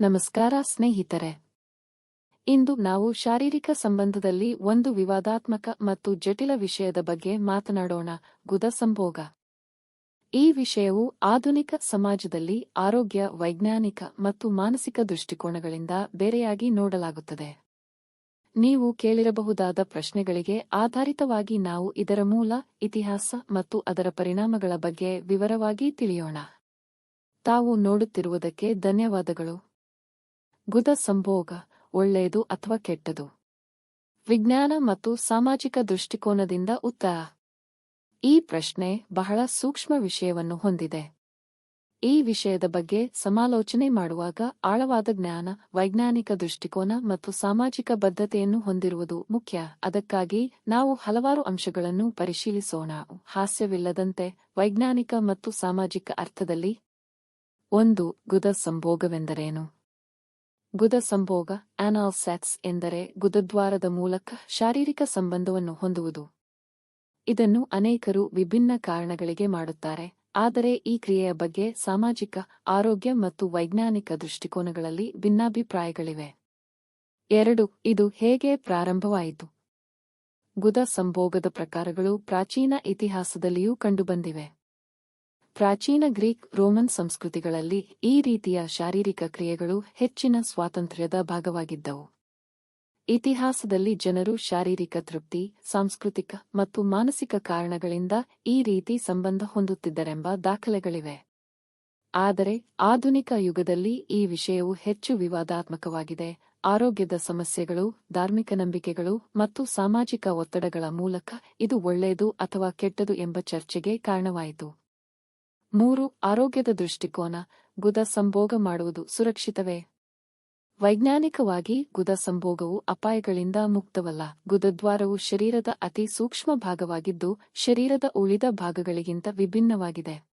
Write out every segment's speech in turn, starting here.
ನಮಸ್ಕಾರ ಸ್ನೇಹಿತರೆ. ಇಂದು ನಾವು ಶಾರೀರಿಕ ಸಂಬಂಧದಲ್ಲಿ ಒಂದು ವಿವಾದಾತ್ಮಕ ಮತ್ತು ಜಟಿಲ ವಿಷಯದ ಬಗ್ಗೆ ಮಾತನಾಡೋಣ. ಗುದ ಸಂಭೋಗ. ಈ ವಿಷಯವು ಆಧುನಿಕ ಸಮಾಜದಲ್ಲಿ ಆರೋಗ್ಯ, ವೈಜ್ಞಾನಿಕ ಮತ್ತು ಮಾನಸಿಕ ದೃಷ್ಟಿಕೋನಗಳಿಂದ ಬೇರೆಯಾಗಿ ನೋಡಲಾಗುತ್ತದೆ. ನೀವು ಕೇಳಿರಬಹುದಾದ ಪ್ರಶ್ನೆಗಳಿಗೆ ಆಧಾರಿತವಾಗಿ ನಾವು ಇದರ ಮೂಲ, ಇತಿಹಾಸ ಮತ್ತು ಅದರ ಪರಿಣಾಮಗಳ ಬಗ್ಗೆ ವಿವರವಾಗಿ ತಿಳಿಯೋಣ. ತಾವು ನೋಡುತ್ತಿರುವುದಕ್ಕೆ ಧನ್ಯವಾದಗಳು. ಗುದ ಸಂಭೋಗ ಒಳ್ಳೆಯದು ಅಥವಾ ಕೆಟ್ಟದು? ವಿಜ್ಞಾನ ಮತ್ತು ಸಾಮಾಜಿಕ ದೃಷ್ಟಿಕೋನದಿಂದ ಉತ್ತರ. ಈ ಪ್ರಶ್ನೆ ಬಹಳ ಸೂಕ್ಷ್ಮ ವಿಷಯವನ್ನು ಹೊಂದಿದೆ. ಈ ವಿಷಯದ ಬಗ್ಗೆ ಸಮಾಲೋಚನೆ ಮಾಡುವಾಗ ಆಳವಾದ ಜ್ಞಾನ, ವೈಜ್ಞಾನಿಕ ದೃಷ್ಟಿಕೋನ ಮತ್ತು ಸಾಮಾಜಿಕ ಬದ್ಧತೆಯನ್ನು ಹೊಂದಿರುವುದು ಮುಖ್ಯ. ಅದಕ್ಕಾಗಿ ನಾವು ಹಲವಾರು ಅಂಶಗಳನ್ನು ಪರಿಶೀಲಿಸೋಣ. ಹಾಸ್ಯವಿಲ್ಲದಂತೆ ವೈಜ್ಞಾನಿಕ ಮತ್ತು ಸಾಮಾಜಿಕ ಅರ್ಥದಲ್ಲಿ ಒಂದು ಗುದ ಸಂಭೋಗವೆಂದರೇನು? ಗುದ ಸಂಭೋಗ ಆನಾಲ್ ಸ್ಯಾಕ್ಸ್ ಎಂದರೆ ಗುದದ್ವಾರದ ಮೂಲಕ ಶಾರೀರಿಕ ಸಂಬಂಧವನ್ನು ಹೊಂದುವುದು. ಇದನ್ನು ಅನೇಕರು ವಿಭಿನ್ನ ಕಾರಣಗಳಿಗೆ ಮಾಡುತ್ತಾರೆ, ಆದರೆ ಈ ಕ್ರಿಯೆಯ ಬಗ್ಗೆ ಸಾಮಾಜಿಕ, ಆರೋಗ್ಯ ಮತ್ತು ವೈಜ್ಞಾನಿಕ ದೃಷ್ಟಿಕೋನಗಳಲ್ಲಿ ಭಿನ್ನಾಭಿಪ್ರಾಯಗಳಿವೆ. ಎರಡು, ಇದು ಹೇಗೆ ಪ್ರಾರಂಭವಾಯಿತು? ಗುದ ಸಂಭೋಗದ ಪ್ರಕಾರಗಳು ಪ್ರಾಚೀನ ಇತಿಹಾಸದಲ್ಲಿಯೂ ಕಂಡುಬಂದಿವೆ. ಪ್ರಾಚೀನ ಗ್ರೀಕ್ ರೋಮನ್ ಸಂಸ್ಕೃತಿಗಳಲ್ಲಿ ಈ ರೀತಿಯ ಶಾರೀರಿಕ ಕ್ರಿಯೆಗಳು ಹೆಚ್ಚಿನ ಸ್ವಾತಂತ್ರ್ಯದ ಭಾಗವಾಗಿದ್ದವು. ಇತಿಹಾಸದಲ್ಲಿ ಜನರು ಶಾರೀರಿಕ ತೃಪ್ತಿ, ಸಾಂಸ್ಕೃತಿಕ ಮತ್ತು ಮಾನಸಿಕ ಕಾರಣಗಳಿಂದ ಈ ರೀತಿ ಸಂಬಂಧ ಹೊಂದುತ್ತಿದ್ದರೆಂಬ ದಾಖಲೆಗಳಿವೆ. ಆದರೆ, ಆಧುನಿಕ ಯುಗದಲ್ಲಿ ಈ ವಿಷಯವು ಹೆಚ್ಚು ವಿವಾದಾತ್ಮಕವಾಗಿದೆ. ಆರೋಗ್ಯದ ಸಮಸ್ಯೆಗಳು, ಧಾರ್ಮಿಕ ನಂಬಿಕೆಗಳು ಮತ್ತು ಸಾಮಾಜಿಕ ಒತ್ತಡಗಳ ಮೂಲಕ ಇದು ಒಳ್ಳೆಯದು ಅಥವಾ ಕೆಟ್ಟದು ಎಂಬ ಚರ್ಚೆಗೆ ಕಾರಣವಾಯಿತು. ಮೂರು ಆರೋಗ್ಯದ ದೃಷ್ಟಿಕೋನ, ಗುದ ಸಂಭೋಗ ಮಾಡುವುದು ಸುರಕ್ಷಿತವೇ? ವೈಜ್ಞಾನಿಕವಾಗಿ ಗುದ ಸಂಭೋಗವು ಅಪಾಯಗಳಿಂದ ಮುಕ್ತವಲ್ಲ. ಗುದದ್ವಾರವು ಶರೀರದ ಅತಿ ಸೂಕ್ಷ್ಮ ಭಾಗವಾಗಿದ್ದು, ಶರೀರದ ಉಳಿದ ಭಾಗಗಳಿಗಿಂತ ವಿಭಿನ್ನವಾಗಿದೆ.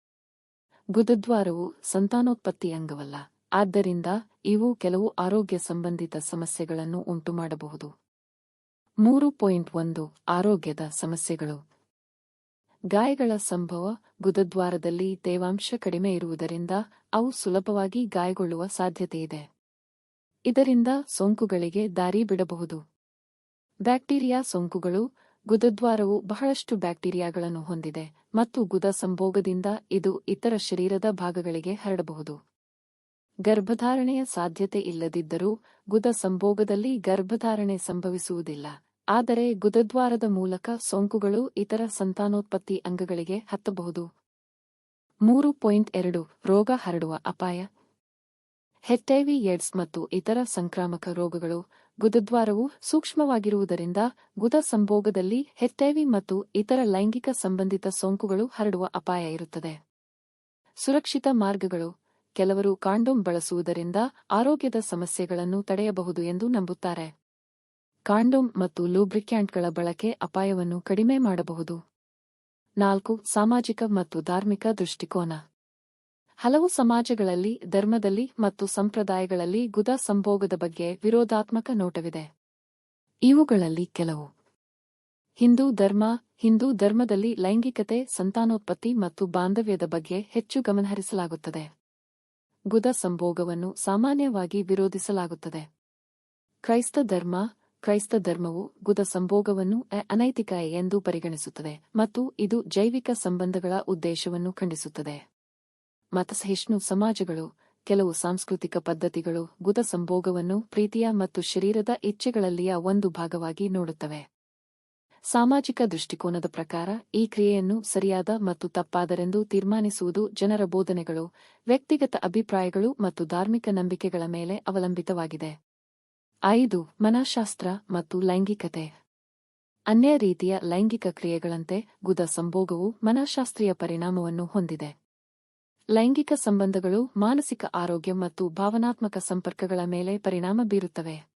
ಗುದದ್ವಾರವು ಸಂತಾನೋತ್ಪತ್ತಿ ಅಂಗವಲ್ಲ ಆದ್ದರಿಂದ ಇವು ಕೆಲವು ಆರೋಗ್ಯ ಸಂಬಂಧಿತ ಸಮಸ್ಯೆಗಳನ್ನು ಉಂಟುಮಾಡಬಹುದು. ಮೂರು ಪಾಯಿಂಟ್ ಒಂದು, ಆರೋಗ್ಯದ ಸಮಸ್ಯೆಗಳು. ಗಾಯಗಳ ಸಂಭವ ಗುದದ್ವಾರದಲ್ಲಿ ತೇವಾಂಶ ಕಡಿಮೆ ಇರುವುದರಿಂದ ಅವು ಸುಲಭವಾಗಿ ಗಾಯಗೊಳ್ಳುವ ಸಾಧ್ಯತೆಯಿದೆ. ಇದರಿಂದ ಸೋಂಕುಗಳಿಗೆ ದಾರಿ ಬಿಡಬಹುದು. ಬ್ಯಾಕ್ಟೀರಿಯಾ ಸೋಂಕುಗಳು ಗುದದ್ವಾರವು ಬಹಳಷ್ಟು ಬ್ಯಾಕ್ಟೀರಿಯಾಗಳನ್ನು ಹೊಂದಿದೆ ಮತ್ತು ಗುದ ಸಂಭೋಗದಿಂದ ಇದು ಇತರ ಶರೀರದ ಭಾಗಗಳಿಗೆ ಹರಡಬಹುದು. ಗರ್ಭಧಾರಣೆಯ ಸಾಧ್ಯತೆ ಇಲ್ಲದಿದ್ದರೂ ಗುದ ಸಂಭೋಗದಲ್ಲಿ ಗರ್ಭಧಾರಣೆ ಸಂಭವಿಸುವುದಿಲ್ಲ. ಆದರೆ ಗುದದ್ವಾರದ ಮೂಲಕ ಸೋಂಕುಗಳು ಇತರ ಸಂತಾನೋತ್ಪತ್ತಿ ಅಂಗಗಳಿಗೆ ಹತ್ತಬಹುದು. ಮೂರು ಪಾಯಿಂಟ್ ಎರಡು ರೋಗ ಹರಡುವ ಅಪಾಯ. ಹೆಚ್ಐವಿ ಏಡ್ಸ್ ಮತ್ತು ಇತರ ಸಂಕ್ರಾಮಕ ರೋಗಗಳು ಗುದದ್ವಾರವು ಸೂಕ್ಷ್ಮವಾಗಿರುವುದರಿಂದ ಗುದ ಸಂಭೋಗದಲ್ಲಿ ಹೆಚ್ಐವಿ ಮತ್ತು ಇತರ ಲೈಂಗಿಕ ಸಂಬಂಧಿತ ಸೋಂಕುಗಳು ಹರಡುವ ಅಪಾಯ ಇರುತ್ತದೆ. ಸುರಕ್ಷಿತ ಮಾರ್ಗಗಳು. ಕೆಲವರು ಕಾಂಡೋಮ್ ಬಳಸುವುದರಿಂದ ಆರೋಗ್ಯದ ಸಮಸ್ಯೆಗಳನ್ನು ತಡೆಯಬಹುದು ಎಂದು ನಂಬುತ್ತಾರೆ. ಕಾಂಡೋಮ್ ಮತ್ತು ಲೂಬ್ರಿಕ್ಯಾಂಟ್ಗಳ ಬಳಕೆ ಅಪಾಯವನ್ನು ಕಡಿಮೆ ಮಾಡಬಹುದು. ನಾಲ್ಕು, ಸಾಮಾಜಿಕ ಮತ್ತು ಧಾರ್ಮಿಕ ದೃಷ್ಟಿಕೋನ. ಹಲವು ಸಮಾಜಗಳಲ್ಲಿ, ಧರ್ಮದಲ್ಲಿ ಮತ್ತು ಸಂಪ್ರದಾಯಗಳಲ್ಲಿ ಗುದ ಸಂಭೋಗದ ಬಗ್ಗೆ ವಿರೋಧಾತ್ಮಕ ನೋಟವಿದೆ. ಇವುಗಳಲ್ಲಿ ಕೆಲವು. ಹಿಂದೂ ಧರ್ಮ, ಹಿಂದೂ ಧರ್ಮದಲ್ಲಿ ಲೈಂಗಿಕತೆ, ಸಂತಾನೋತ್ಪತ್ತಿ ಮತ್ತು ಬಾಂಧವ್ಯದ ಬಗ್ಗೆ ಹೆಚ್ಚು ಗಮನಹರಿಸಲಾಗುತ್ತದೆ. ಗುದ ಸಂಭೋಗವನ್ನು ಸಾಮಾನ್ಯವಾಗಿ ವಿರೋಧಿಸಲಾಗುತ್ತದೆ. ಕ್ರೈಸ್ತ ಧರ್ಮ ಕ್ರೈಸ್ತ ಧರ್ಮವು ಗುದ ಸಂಭೋಗವನ್ನು ಅನೈತಿಕ ಎಂದು ಪರಿಗಣಿಸುತ್ತದೆ ಮತ್ತು ಇದು ಜೈವಿಕ ಸಂಬಂಧಗಳ ಉದ್ದೇಶವನ್ನು ಖಂಡಿಸುತ್ತದೆ. ಮತಸಹಿಷ್ಣು ಸಮಾಜಗಳು, ಕೆಲವು ಸಾಂಸ್ಕೃತಿಕ ಪದ್ಧತಿಗಳು ಗುದ ಸಂಭೋಗವನ್ನು ಪ್ರೀತಿಯ ಮತ್ತು ಶರೀರದ ಇಚ್ಛೆಗಳಲ್ಲಿಯ ಒಂದು ಭಾಗವಾಗಿ ನೋಡುತ್ತವೆ. ಸಾಮಾಜಿಕ ದೃಷ್ಟಿಕೋನದ ಪ್ರಕಾರ ಈ ಕ್ರಿಯೆಯನ್ನು ಸರಿಯಾದ ಮತ್ತು ತಪ್ಪಾದರೆಂದು ತೀರ್ಮಾನಿಸುವುದು ಜನರ ಬೋಧನೆಗಳು, ವ್ಯಕ್ತಿಗತ ಅಭಿಪ್ರಾಯಗಳು ಮತ್ತು ಧಾರ್ಮಿಕ ನಂಬಿಕೆಗಳ ಮೇಲೆ ಅವಲಂಬಿತವಾಗಿದೆ. ಐದು, ಮನಃಶಾಸ್ತ್ರ ಮತ್ತು ಲೈಂಗಿಕತೆ. ಅನ್ಯ ರೀತಿಯ ಲೈಂಗಿಕ ಕ್ರಿಯೆಗಳಂತೆ ಗುದ ಸಂಭೋಗವು ಮನಃಶಾಸ್ತ್ರೀಯ ಪರಿಣಾಮವನ್ನು ಹೊಂದಿದೆ. ಲೈಂಗಿಕ ಸಂಬಂಧಗಳು ಮಾನಸಿಕ ಆರೋಗ್ಯ ಮತ್ತು ಭಾವನಾತ್ಮಕ ಸಂಪರ್ಕಗಳ ಮೇಲೆ ಪರಿಣಾಮ ಬೀರುತ್ತವೆ.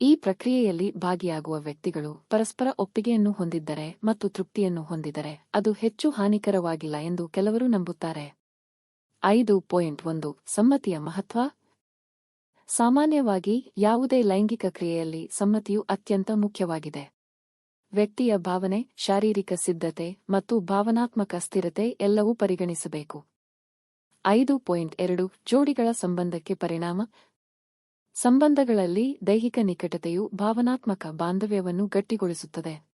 ಈ ಪ್ರಕ್ರಿಯೆಯಲ್ಲಿ ಭಾಗಿಯಾಗುವ ವ್ಯಕ್ತಿಗಳು ಪರಸ್ಪರ ಒಪ್ಪಿಗೆಯನ್ನು ಹೊಂದಿದ್ದರೆ ಮತ್ತು ತೃಪ್ತಿಯನ್ನು ಹೊಂದಿದರೆ ಅದು ಹೆಚ್ಚು ಹಾನಿಕರವಾಗಿಲ್ಲ ಎಂದು ಕೆಲವರು ನಂಬುತ್ತಾರೆ. ಐದು ಪಾಯಿಂಟ್ ಒಂದು, ಸಮ್ಮತಿಯ ಮಹತ್ವ ಸಾಮಾನ್ಯವಾಗಿ ಯಾವುದೇ ಲೈಂಗಿಕ ಕ್ರಿಯೆಯಲ್ಲಿ ಸಮ್ಮತಿಯು ಅತ್ಯಂತ ಮುಖ್ಯವಾಗಿದೆ. ವ್ಯಕ್ತಿಯ ಭಾವನೆ, ಶಾರೀರಿಕ ಸಿದ್ಧತೆ ಮತ್ತು ಭಾವನಾತ್ಮಕ ಸ್ಥಿರತೆ ಎಲ್ಲವೂ ಪರಿಗಣಿಸಬೇಕು. ಐದು ಪಾಯಿಂಟ್ ಎರಡು ಜೋಡಿಗಳ ಸಂಬಂಧಕ್ಕೆ ಪರಿಣಾಮ. ಸಂಬಂಧಗಳಲ್ಲಿ ದೈಹಿಕ ನಿಕಟತೆಯು ಭಾವನಾತ್ಮಕ ಬಾಂಧವ್ಯವನ್ನು ಗಟ್ಟಿಗೊಳಿಸುತ್ತದೆ.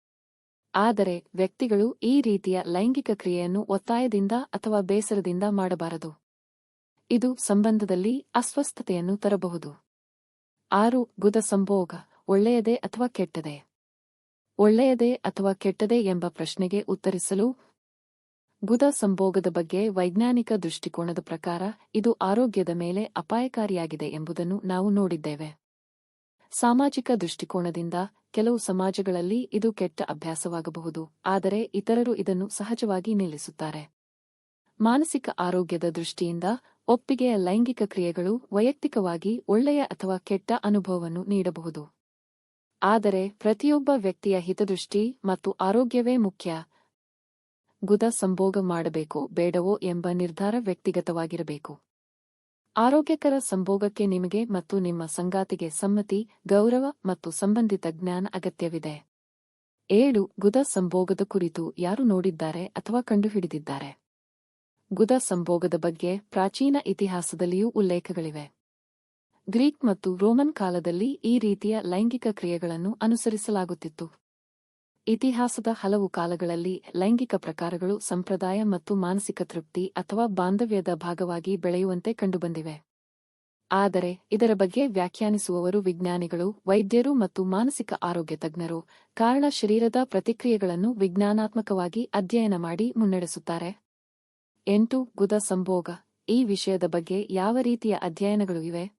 ಆದರೆ ವ್ಯಕ್ತಿಗಳು ಈ ರೀತಿಯ ಲೈಂಗಿಕ ಕ್ರಿಯೆಯನ್ನು ಒತ್ತಾಯದಿಂದ ಅಥವಾ ಬೇಸರದಿಂದ ಮಾಡಬಾರದು. ಇದು ಸಂಬಂಧದಲ್ಲಿ ಅಸ್ವಸ್ಥತೆಯನ್ನು ತರಬಹುದು. ಆರು ಗುದ ಸಂಭೋಗ, ಒಳ್ಳೆಯದೇ ಅಥವಾ ಕೆಟ್ಟದೇ? ಒಳ್ಳೆಯದೇ ಅಥವಾ ಕೆಟ್ಟದೇ ಎಂಬ ಪ್ರಶ್ನೆಗೆ ಉತ್ತರಿಸಲು ಗುದ ಸಂಭೋಗದ ಬಗ್ಗೆ ವೈಜ್ಞಾನಿಕ ದೃಷ್ಟಿಕೋನದ ಪ್ರಕಾರ ಇದು ಆರೋಗ್ಯದ ಮೇಲೆ ಅಪಾಯಕಾರಿಯಾಗಿದೆ ಎಂಬುದನ್ನು ನಾವು ನೋಡಿದ್ದೇವೆ. ಸಾಮಾಜಿಕ ದೃಷ್ಟಿಕೋನದಿಂದ ಕೆಲವು ಸಮಾಜಗಳಲ್ಲಿ ಇದು ಕೆಟ್ಟ ಅಭ್ಯಾಸವಾಗಬಹುದು, ಆದರೆ ಇತರರು ಇದನ್ನು ಸಹಜವಾಗಿ ನಿಲ್ಲಿಸುತ್ತಾರೆ. ಮಾನಸಿಕ ಆರೋಗ್ಯದ ದೃಷ್ಟಿಯಿಂದ ಒಪ್ಪಿಗೆಯ ಲೈಂಗಿಕ ಕ್ರಿಯೆಗಳು ವೈಯಕ್ತಿಕವಾಗಿ ಒಳ್ಳೆಯ ಅಥವಾ ಕೆಟ್ಟ ಅನುಭವವನ್ನು ನೀಡಬಹುದು. ಆದರೆ ಪ್ರತಿಯೊಬ್ಬ ವ್ಯಕ್ತಿಯ ಹಿತದೃಷ್ಟಿ ಮತ್ತು ಆರೋಗ್ಯವೇ ಮುಖ್ಯ. ಗುದ ಸಂಭೋಗ ಮಾಡಬೇಕು, ಬೇಡವೋ ಎಂಬ ನಿರ್ಧಾರ ವ್ಯಕ್ತಿಗತವಾಗಿರಬೇಕು. ಆರೋಗ್ಯಕರ ಸಂಭೋಗಕ್ಕೆ ನಿಮಗೆ ಮತ್ತು ನಿಮ್ಮ ಸಂಗಾತಿಗೆ ಸಮ್ಮತಿ, ಗೌರವ ಮತ್ತು ಸಂಬಂಧಿತ ಜ್ಞಾನ ಅಗತ್ಯವಿದೆ. ಏಳು, ಗುದ ಸಂಭೋಗದ ಕುರಿತು ಯಾರು ನೋಡಿದ್ದಾರೆ ಅಥವಾ ಕಂಡುಹಿಡಿದಿದ್ದಾರೆ? ಗುದ ಸಂಭೋಗದ ಬಗ್ಗೆ ಪ್ರಾಚೀನ ಇತಿಹಾಸದಲ್ಲಿಯೂ ಉಲ್ಲೇಖಗಳಿವೆ. ಗ್ರೀಕ್ ಮತ್ತು ರೋಮನ್ ಕಾಲದಲ್ಲಿ ಈ ರೀತಿಯ ಲೈಂಗಿಕ ಕ್ರಿಯೆಗಳನ್ನು ಅನುಸರಿಸಲಾಗುತ್ತಿತ್ತು. ಇತಿಹಾಸದ ಹಲವು ಕಾಲಗಳಲ್ಲಿ ಲೈಂಗಿಕ ಪ್ರಕಾರಗಳು ಸಂಪ್ರದಾಯ ಮತ್ತು ಮಾನಸಿಕ ತೃಪ್ತಿ ಅಥವಾ ಬಾಂಧವ್ಯದ ಭಾಗವಾಗಿ ಬೆಳೆಯುವಂತೆ ಕಂಡುಬಂದಿವೆ. ಆದರೆ ಇದರ ಬಗ್ಗೆ ವ್ಯಾಖ್ಯಾನಿಸುವವರು ವಿಜ್ಞಾನಿಗಳು, ವೈದ್ಯರು ಮತ್ತು ಮಾನಸಿಕ ಆರೋಗ್ಯ ತಜ್ಞರು ಕಾರಣ ಶರೀರದ ಪ್ರತಿಕ್ರಿಯೆಗಳನ್ನು ವಿಜ್ಞಾನಾತ್ಮಕವಾಗಿ ಅಧ್ಯಯನ ಮಾಡಿ ಮುನ್ನಡೆಸುತ್ತಾರೆ. ಎಂಟು ಗುದ ಸಂಭೋಗ. ಈ ವಿಷಯದ ಬಗ್ಗೆ ಯಾವ ರೀತಿಯ ಅಧ್ಯಯನಗಳು ಇವೆ?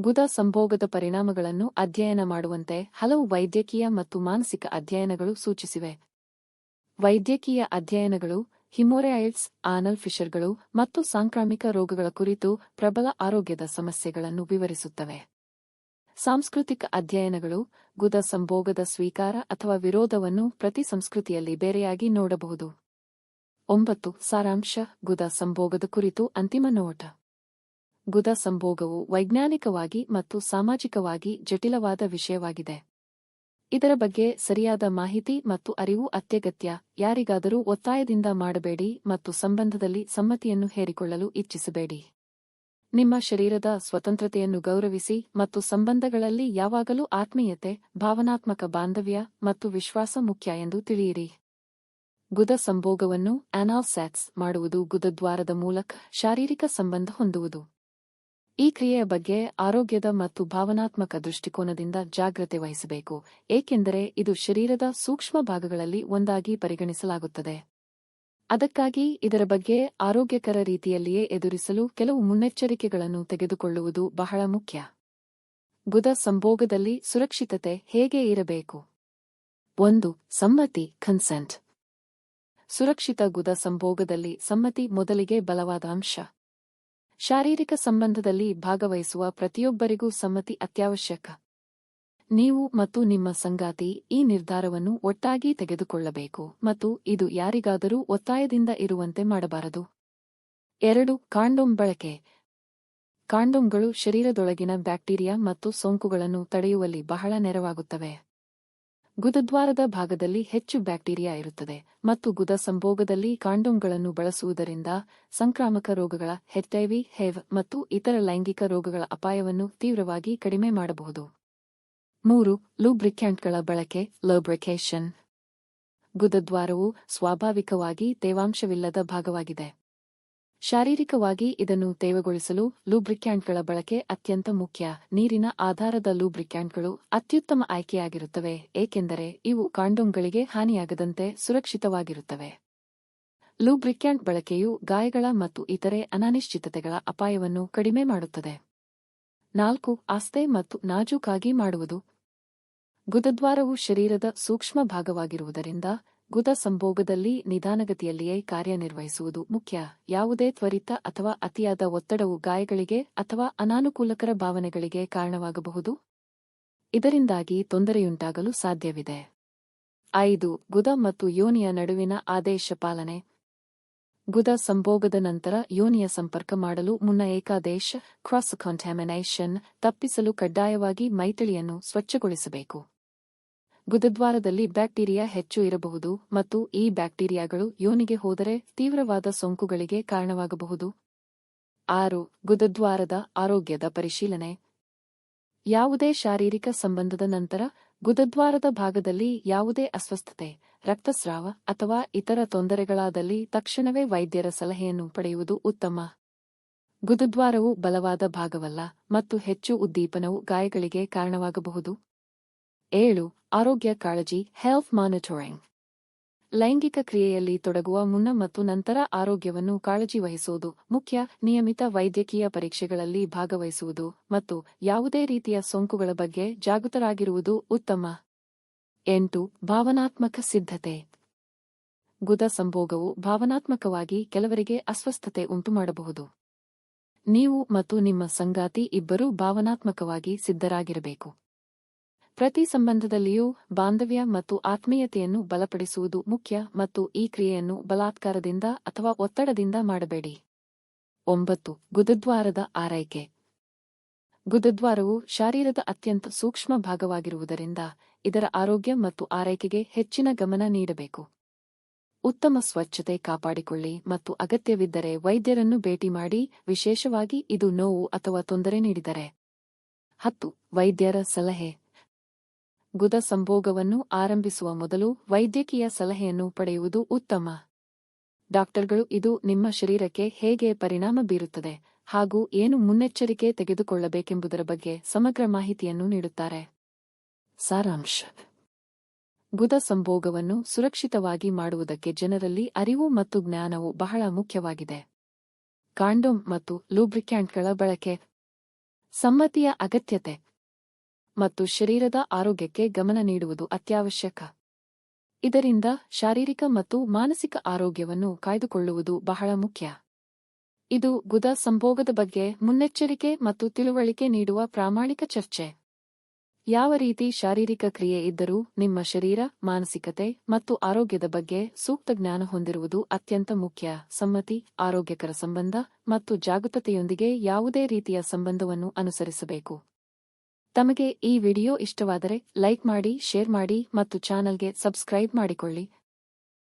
ಗುದ ಸಂಭೋಗದ ಪರಿಣಾಮಗಳನ್ನು ಅಧ್ಯಯನ ಮಾಡುವಂತೆ ಹಲವು ವೈದ್ಯಕೀಯ ಮತ್ತು ಮಾನಸಿಕ ಅಧ್ಯಯನಗಳು ಸೂಚಿಸಿವೆ. ವೈದ್ಯಕೀಯ ಅಧ್ಯಯನಗಳು ಹಿಮೋರೈಡ್ಸ್, ಆನಲ್ ಫಿಷರ್ಗಳು ಮತ್ತು ಸಾಂಕ್ರಾಮಿಕ ರೋಗಗಳ ಕುರಿತು ಪ್ರಬಲ ಆರೋಗ್ಯದ ಸಮಸ್ಯೆಗಳನ್ನು ವಿವರಿಸುತ್ತವೆ. ಸಾಂಸ್ಕೃತಿಕ ಅಧ್ಯಯನಗಳು ಗುದ ಸಂಭೋಗದ ಸ್ವೀಕಾರ ಅಥವಾ ವಿರೋಧವನ್ನು ಪ್ರತಿ ಸಂಸ್ಕೃತಿಯಲ್ಲಿ ಬೇರೆಯಾಗಿ ನೋಡಬಹುದು. ಒಂಬತ್ತು, ಸಾರಾಂಶ, ಗುದ ಸಂಭೋಗದ ಕುರಿತು ಅಂತಿಮ ನೋಟ. ಗುದ ಸಂಭೋಗವು ವೈಜ್ಞಾನಿಕವಾಗಿ ಮತ್ತು ಸಾಮಾಜಿಕವಾಗಿ ಜಟಿಲವಾದ ವಿಷಯವಾಗಿದೆ. ಇದರ ಬಗ್ಗೆ ಸರಿಯಾದ ಮಾಹಿತಿ ಮತ್ತು ಅರಿವು ಅತ್ಯಗತ್ಯ, ಯಾರಿಗಾದರೂ ಒತ್ತಾಯದಿಂದ ಮಾಡಬೇಡಿ ಮತ್ತು ಸಂಬಂಧದಲ್ಲಿ ಸಮ್ಮತಿಯನ್ನು ಹೇರಿಕೊಳ್ಳಲು ಇಚ್ಛಿಸಬೇಡಿ. ನಿಮ್ಮ ಶರೀರದ ಸ್ವತಂತ್ರತೆಯನ್ನು ಗೌರವಿಸಿ ಮತ್ತು ಸಂಬಂಧಗಳಲ್ಲಿ ಯಾವಾಗಲೂ ಆತ್ಮೀಯತೆ, ಭಾವನಾತ್ಮಕ ಬಾಂಧವ್ಯ ಮತ್ತು ವಿಶ್ವಾಸ ಮುಖ್ಯ ಎಂದು ತಿಳಿಯಿರಿ. ಗುದ ಸಂಭೋಗವನ್ನು ಅನಾಲ್ಸ್ಯಾಕ್ಸ್ ಮಾಡುವುದು ಗುದದ್ವಾರದ ಮೂಲಕ ಶಾರೀರಿಕ ಸಂಬಂಧ ಹೊಂದುವುದು. ಈ ಕ್ರಿಯೆಯ ಬಗ್ಗೆ ಆರೋಗ್ಯದ ಮತ್ತು ಭಾವನಾತ್ಮಕ ದೃಷ್ಟಿಕೋನದಿಂದ ಜಾಗ್ರತೆ ವಹಿಸಬೇಕು, ಏಕೆಂದರೆ ಇದು ಶರೀರದ ಸೂಕ್ಷ್ಮ ಭಾಗಗಳಲ್ಲಿ ಒಂದಾಗಿ ಪರಿಗಣಿಸಲಾಗುತ್ತದೆ. ಅದಕ್ಕಾಗಿ ಇದರ ಬಗ್ಗೆ ಆರೋಗ್ಯಕರ ರೀತಿಯಲ್ಲಿಯೇ ಎದುರಿಸಲು ಕೆಲವು ಮುನ್ನೆಚ್ಚರಿಕೆಗಳನ್ನು ತೆಗೆದುಕೊಳ್ಳುವುದು ಬಹಳ ಮುಖ್ಯ. ಗುದ ಸಂಭೋಗದಲ್ಲಿ ಸುರಕ್ಷಿತತೆ ಹೇಗೆ ಇರಬೇಕು? ಒಂದು, ಸಮ್ಮತಿ, ಕನ್ಸೆಂಟ್. ಸುರಕ್ಷಿತ ಗುದ ಸಂಭೋಗದಲ್ಲಿ ಸಮ್ಮತಿ ಮೊದಲಿಗೆ ಬಲವಾದ ಅಂಶ. ಶಾರೀರಿಕ ಸಂಬಂಧದಲ್ಲಿ ಭಾಗವಹಿಸುವ ಪ್ರತಿಯೊಬ್ಬರಿಗೂ ಸಮ್ಮತಿ ಅತ್ಯವಶ್ಯಕ. ನೀವು ಮತ್ತು ನಿಮ್ಮ ಸಂಗಾತಿ ಈ ನಿರ್ಧಾರವನ್ನು ಒಟ್ಟಾಗಿ ತೆಗೆದುಕೊಳ್ಳಬೇಕು ಮತ್ತು ಇದು ಯಾರಿಗಾದರೂ ಒತ್ತಾಯದಿಂದ ಇರುವಂತೆ ಮಾಡಬಾರದು. ಎರಡು, ಕಾಂಡೋಮ್ ಬಳಕೆ. ಕಾಂಡೋಮ್ಗಳು ಶರೀರದೊಳಗಿನ ಬ್ಯಾಕ್ಟೀರಿಯಾ ಮತ್ತು ಸೋಂಕುಗಳನ್ನು ತಡೆಯುವಲ್ಲಿ ಬಹಳ ನೆರವಾಗುತ್ತವೆ. ಗುದದ್ವಾರದ ಭಾಗದಲ್ಲಿ ಹೆಚ್ಚು ಬ್ಯಾಕ್ಟೀರಿಯಾ ಇರುತ್ತದೆ ಮತ್ತು ಗುದ ಸಂಭೋಗದಲ್ಲಿ ಕಾಂಡೋಮ್ಗಳನ್ನು ಬಳಸುವುದರಿಂದ ಸಂಕ್ರಾಮಕ ರೋಗಗಳ ಹೆಚ್ಐವಿ ಹೆವ್ ಮತ್ತು ಇತರ ಲೈಂಗಿಕ ರೋಗಗಳ ಅಪಾಯವನ್ನು ತೀವ್ರವಾಗಿ ಕಡಿಮೆ ಮಾಡಬಹುದು. ಮೂರು, ಲೂಬ್ರಿಕ್ಯಾಂಟ್ಗಳ ಬಳಕೆ ಲೋಬ್ರಿಕೇಶನ್ ಗುದದ್ವಾರವು ಸ್ವಾಭಾವಿಕವಾಗಿ ತೇವಾಂಶವಿಲ್ಲದ ಭಾಗವಾಗಿದೆ. ಶಾರೀರಿಕವಾಗಿ ಇದನ್ನು ತೇವಗೊಳಿಸಲು ಲೂಬ್ರಿಕ್ಯಾಂಟ್ಗಳ ಬಳಕೆ ಅತ್ಯಂತ ಮುಖ್ಯ. ನೀರಿನ ಆಧಾರದ ಲೂಬ್ರಿಕ್ಯಾಂಟ್ಗಳು ಅತ್ಯುತ್ತಮ ಆಯ್ಕೆಯಾಗಿರುತ್ತವೆ, ಏಕೆಂದರೆ ಇವು ಕಾಂಡೋಮ್ಗಳಿಗೆ ಹಾನಿಯಾಗದಂತೆ ಸುರಕ್ಷಿತವಾಗಿರುತ್ತವೆ. ಲೂಬ್ರಿಕ್ಯಾಂಟ್ ಬಳಕೆಯು ಗಾಯಗಳ ಮತ್ತು ಇತರೆ ಅನಾನಿಶ್ಚಿತತೆಗಳ ಅಪಾಯವನ್ನು ಕಡಿಮೆ ಮಾಡುತ್ತದೆ. ನಾಲ್ಕು ಆಸ್ತೆ ಮತ್ತು ನಾಜೂಕಾಗಿ ಮಾಡುವುದು. ಗುದದ್ವಾರವು ಶರೀರದ ಸೂಕ್ಷ್ಮ ಭಾಗವಾಗಿರುವುದರಿಂದ ಗುದ ಸಂಭೋಗದಲ್ಲಿ ನಿಧಾನಗತಿಯಲ್ಲಿಯೇ ಕಾರ್ಯನಿರ್ವಹಿಸುವುದು ಮುಖ್ಯ. ಯಾವುದೇ ತ್ವರಿತ ಅಥವಾ ಅತಿಯಾದ ಒತ್ತಡವು ಗಾಯಗಳಿಗೆ ಅಥವಾ ಅನಾನುಕೂಲಕರ ಭಾವನೆಗಳಿಗೆ ಕಾರಣವಾಗಬಹುದು. ಇದರಿಂದಾಗಿ ತೊಂದರೆಯುಂಟಾಗಲು ಸಾಧ್ಯವಿದೆ. ಐದು, ಗುದ ಮತ್ತು ಯೋನಿಯ ನಡುವಿನ ಆದೇಶ ಪಾಲನೆ. ಗುದ ಸಂಭೋಗದ ನಂತರ ಯೋನಿಯ ಸಂಪರ್ಕ ಮಾಡಲು ಮುನ್ನ ಏಕಾದೇಶ ಕ್ರಾಸ್ ಕಾಂಟ್ಯಾಮಿನೇಷನ್ ತಪ್ಪಿಸಲು ಕಡ್ಡಾಯವಾಗಿ ಮೈತಳಿಯನ್ನು ಸ್ವಚ್ಛಗೊಳಿಸಬೇಕು. ಗುದದ್ವಾರದಲ್ಲಿ ಬ್ಯಾಕ್ಟೀರಿಯಾ ಹೆಚ್ಚು ಇರಬಹುದು ಮತ್ತು ಈ ಬ್ಯಾಕ್ಟೀರಿಯಾಗಳು ಯೋನಿಗೆ ಹೋದರೆ ತೀವ್ರವಾದ ಸೋಂಕುಗಳಿಗೆ ಕಾರಣವಾಗಬಹುದು. ಆರು, ಗುದದ್ವಾರದ ಆರೋಗ್ಯದ ಪರಿಶೀಲನೆ. ಯಾವುದೇ ಶಾರೀರಿಕ ಸಂಬಂಧದ ನಂತರ, ಗುದದ್ವಾರದ ಭಾಗದಲ್ಲಿ ಯಾವುದೇ ಅಸ್ವಸ್ಥತೆ, ರಕ್ತಸ್ರಾವ ಅಥವಾ ಇತರ ತೊಂದರೆಗಳಾದಲ್ಲಿ ತಕ್ಷಣವೇ ವೈದ್ಯರ ಸಲಹೆಯನ್ನು ಪಡೆಯುವುದು ಉತ್ತಮ. ಗುದದ್ವಾರವು ಬಲವಾದ ಭಾಗವಲ್ಲ ಮತ್ತು ಹೆಚ್ಚು ಉದ್ದೀಪನವು ಗಾಯಗಳಿಗೆ ಕಾರಣವಾಗಬಹುದು. ಏಳು, ಆರೋಗ್ಯ ಕಾಳಜಿ ಹೆಲ್ತ್ ಮಾನಿಟರಿಂಗ್ ಲೈಂಗಿಕ ಕ್ರಿಯೆಯಲ್ಲಿ ತೊಡಗುವ ಮುನ್ನ ಮತ್ತು ನಂತರ ಆರೋಗ್ಯವನ್ನು ಕಾಳಜಿ ವಹಿಸುವುದು ಮುಖ್ಯ. ನಿಯಮಿತ ವೈದ್ಯಕೀಯ ಪರೀಕ್ಷೆಗಳಲ್ಲಿ ಭಾಗವಹಿಸುವುದು ಮತ್ತು ಯಾವುದೇ ರೀತಿಯ ಸೋಂಕುಗಳ ಬಗ್ಗೆ ಜಾಗೃತರಾಗಿರುವುದು ಉತ್ತಮ. ಎಂಟು, ಭಾವನಾತ್ಮಕ ಸಿದ್ಧತೆ. ಗುದ ಸಂಭೋಗವು ಭಾವನಾತ್ಮಕವಾಗಿ ಕೆಲವರಿಗೆ ಅಸ್ವಸ್ಥತೆ ಉಂಟುಮಾಡಬಹುದು. ನೀವು ಮತ್ತು ನಿಮ್ಮ ಸಂಗಾತಿ ಇಬ್ಬರೂ ಭಾವನಾತ್ಮಕವಾಗಿ ಸಿದ್ಧರಾಗಿರಬೇಕು. ಪ್ರತಿ ಸಂಬಂಧದಲ್ಲಿಯೂ ಬಾಂಧವ್ಯ ಮತ್ತು ಆತ್ಮೀಯತೆಯನ್ನು ಬಲಪಡಿಸುವುದು ಮುಖ್ಯ ಮತ್ತು ಈ ಕ್ರಿಯೆಯನ್ನು ಬಲಾತ್ಕಾರದಿಂದ ಅಥವಾ ಒತ್ತಡದಿಂದ ಮಾಡಬೇಡಿ. ಒಂಬತ್ತು ಗುದದ್ವಾರದ ಆರೈಕೆ. ಗುದದ್ವಾರವು ಶಾರೀರದ ಅತ್ಯಂತ ಸೂಕ್ಷ್ಮ ಭಾಗವಾಗಿರುವುದರಿಂದ ಇದರ ಆರೋಗ್ಯ ಮತ್ತು ಆರೈಕೆಗೆ ಹೆಚ್ಚಿನ ಗಮನ ನೀಡಬೇಕು. ಉತ್ತಮ ಸ್ವಚ್ಛತೆ ಕಾಪಾಡಿಕೊಳ್ಳಿ ಮತ್ತು ಅಗತ್ಯವಿದ್ದರೆ ವೈದ್ಯರನ್ನು ಭೇಟಿ ಮಾಡಿ, ವಿಶೇಷವಾಗಿ ಇದು ನೋವು ಅಥವಾ ತೊಂದರೆ ನೀಡಿದರೆ. ಹತ್ತು, ವೈದ್ಯರ ಸಲಹೆ. ಗುದ ಸಂಭೋಗವನ್ನು ಆರಂಭಿಸುವ ಮೊದಲು ವೈದ್ಯಕೀಯ ಸಲಹೆಯನ್ನು ಪಡೆಯುವುದು ಉತ್ತಮ. ಡಾಕ್ಟರ್ಗಳು, ಇದು ನಿಮ್ಮ ಶರೀರಕ್ಕೆ ಹೇಗೆ ಪರಿಣಾಮ ಬೀರುತ್ತದೆ ಹಾಗೂ ಏನು ಮುನ್ನೆಚ್ಚರಿಕೆ ತೆಗೆದುಕೊಳ್ಳಬೇಕೆಂಬುದರ ಬಗ್ಗೆ ಸಮಗ್ರ ಮಾಹಿತಿಯನ್ನು ನೀಡುತ್ತಾರೆ. ಸಾರಾಂಶ. ಗುದ ಸಂಭೋಗವನ್ನು ಸುರಕ್ಷಿತವಾಗಿ ಮಾಡುವುದಕ್ಕೆ ಜನರಲ್ಲಿ ಅರಿವು ಮತ್ತು ಜ್ಞಾನವು ಬಹಳ ಮುಖ್ಯವಾಗಿದೆ. ಕಾಂಡೋಮ್ ಮತ್ತು ಲೂಬ್ರಿಕ್ಯಾಂಟ್ಗಳ ಬಳಕೆ. ಸಮ್ಮತಿಯ ಅಗತ್ಯತೆ. ಮತ್ತು ಶರೀರದ ಆರೋಗ್ಯಕ್ಕೆ ಗಮನ ನೀಡುವುದು ಅತ್ಯವಶ್ಯಕ. ಇದರಿಂದ ಶಾರೀರಿಕ ಮತ್ತು ಮಾನಸಿಕ ಆರೋಗ್ಯವನ್ನು ಕಾಯ್ದುಕೊಳ್ಳುವುದು ಬಹಳ ಮುಖ್ಯ. ಇದು ಗುದ ಸಂಭೋಗದ ಬಗ್ಗೆ ಮುನ್ನೆಚ್ಚರಿಕೆ ಮತ್ತು ತಿಳುವಳಿಕೆ ನೀಡುವ ಪ್ರಾಮಾಣಿಕ ಚರ್ಚೆ. ಯಾವ ರೀತಿ ಶಾರೀರಿಕ ಕ್ರಿಯೆ ಇದ್ದರೂ ನಿಮ್ಮ ಶರೀರ, ಮಾನಸಿಕತೆ ಮತ್ತು ಆರೋಗ್ಯದ ಬಗ್ಗೆ ಸೂಕ್ತ ಜ್ಞಾನ ಹೊಂದಿರುವುದು ಅತ್ಯಂತ ಮುಖ್ಯ. ಸಮ್ಮತಿ, ಆರೋಗ್ಯಕರ ಸಂಬಂಧ ಮತ್ತು ಜಾಗೃತತೆಯೊಂದಿಗೆ ಯಾವುದೇ ರೀತಿಯ ಸಂಬಂಧವನ್ನು ಅನುಸರಿಸಬೇಕು. ತಮಗೆ ಈ ವಿಡಿಯೋ ಇಷ್ಟವಾದರೆ ಲೈಕ್ ಮಾಡಿ ಶೇರ್ ಮಾಡಿ ಮತ್ತು ಚಾನಲ್ಗೆ ಸಬ್ಸ್ಕ್ರೈಬ್ ಮಾಡಿಕೊಳ್ಳಿ.